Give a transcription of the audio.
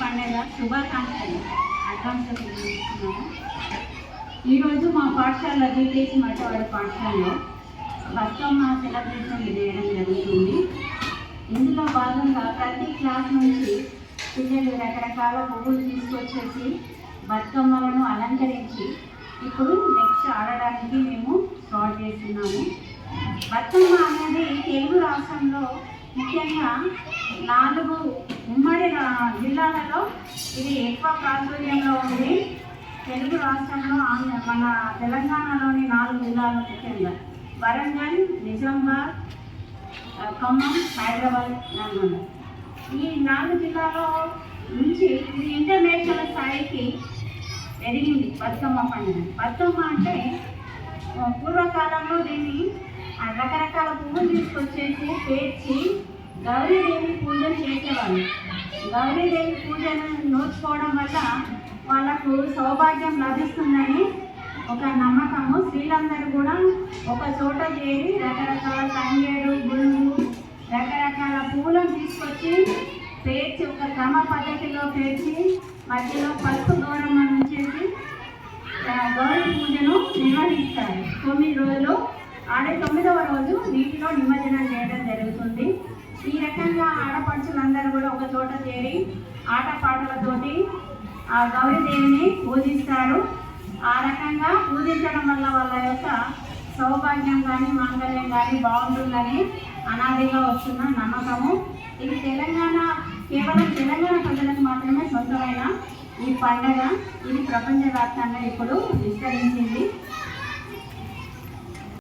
పండుగ శుభాకాంక్షలు. అడ్వాన్స్ తెలియజేస్తున్నాము ఈరోజు మా పాఠశాల జీటీసీ మఠవాడ పాఠశాలలో బతుకమ్మ సెలబ్రేషన్ చేయడం జరుగుతుంది. ఇందులో భాగంగా ప్రతి క్లాస్ నుంచి పిల్లలు రకరకాల పువ్వులు తీసుకొచ్చేసి బతుకమ్మలను అలంకరించి ఇప్పుడు నెక్స్ట్ ఆడడానికి మేము స్టార్ట్ చేస్తున్నాము. బతుకమ్మ అనేది తెలుగు రాష్ట్రంలో ముఖ్యంగా నాలుగు జిల్లాలలో ఇది ఎక్కువ ప్రాచుర్యంలో ఉంది. తెలుగు రాష్ట్రంలో ఆంధ్ర మన తెలంగాణలోని నాలుగు జిల్లాలు ముఖ్యంగా వరంగల్ నిజామాబాద్ ఖమ్మం హైదరాబాద్ నల్గొండ ఈ నాలుగు జిల్లాలో నుంచి ఇది ఇంటర్నేషనల్ స్థాయికి ఎదిగింది బతుకమ్మ పండుగ. బతుకమ్మ అంటే పూర్వకాలంలో దీన్ని రకరకాల పువ్వులు తీసుకొచ్చేసి పేర్చి గౌరీదేవి పూజలు చేసేవాళ్ళు. గౌరీదేవి పూజను నోచుకోవడం వల్ల వాళ్ళకు సౌభాగ్యం లభిస్తుందని ఒక నమ్మకము. స్త్రీలందరూ కూడా ఒక చోట చేరి రకరకాల తంగేడు గురువు రకరకాల పూలను తీసుకొచ్చి పేర్చి ఒక క్రమ పద్ధతిలో పేర్చి మధ్యలో పసుపు దూరం చేసి ఆ, గౌరీ పూజను నిర్వహిస్తారు. తొమ్మిది రోజులు ఆడే తొమ్మిదవ రోజు నీటిలో నిమజ్జనం ఈ రకంగా ఆడపడుచులందరూ కూడా ఒక చోట చేరి ఆటపాటలతోటి ఆ గౌరీదేవిని పూజిస్తారు. ఆ రకంగా పూజించడం వల్ల వాళ్ళ యొక్క సౌభాగ్యం కానీ మాంగళ్యం కానీ బాగుంటుందని అనాదిగా వస్తున్న నమ్మకము. ఇది తెలంగాణ కేవలం తెలంగాణ ప్రజలకు మాత్రమే సొంతమైన ఈ పండగ. ఇది ప్రపంచవ్యాప్తంగా ఇప్పుడు విస్తరించింది.